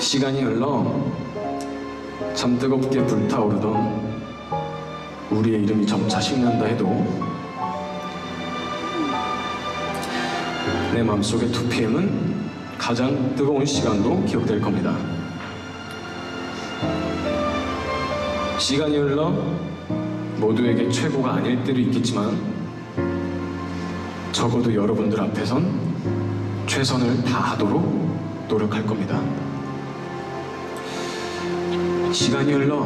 시간이 흘러 참 뜨겁게 불타오르던 우리의 이름이 점차 식는다 해도 내 마음속의 2PM은 가장 뜨거운 시간도 기억될 겁니다. 시간이 흘러 모두에게 최고가 아닐 때도 있겠지만 적어도 여러분들 앞에선 최선을 다하도록 노력할 겁니다. 시간이 흘러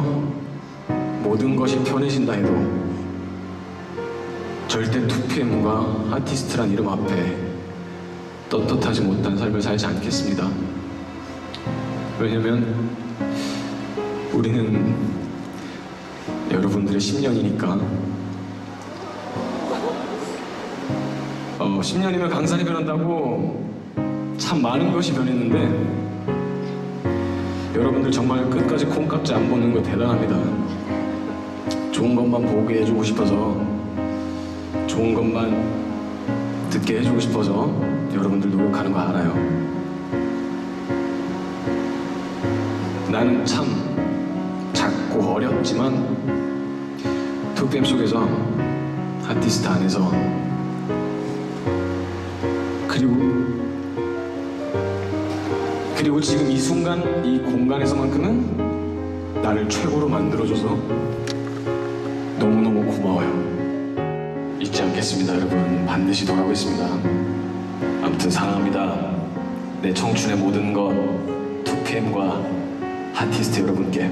모든 것이 편해진다 해도 절대 2PM과 아티스트란 이름 앞에 떳떳하지 못한 삶을 살지 않겠습니다. 왜냐면 우리는 여러분들의 10년이니까 어, 10년이면 강산이 변한다고 참 많은 것이 변했는데 여러분들 정말 끝까지 콩깍지 안 보는 거 대단합니다. 좋은 것만 보게 해주고 싶어서 좋은 것만 듣게 해주고 싶어서 여러분들 노력하는 거 알아요. 나는 참 작고 어렵지만 2PM 속에서 아티스트 안에서 그리고 그리고 지금 이 순간 이 공간에서만큼은 나를 최고로 만들어줘서 너무너무 고마워요. 잊지 않겠습니다, 여러분. 반드시 돌아오겠습니다. 아무튼 사랑합니다. 내 청춘의 모든 것 2PM과 아티스트 여러분께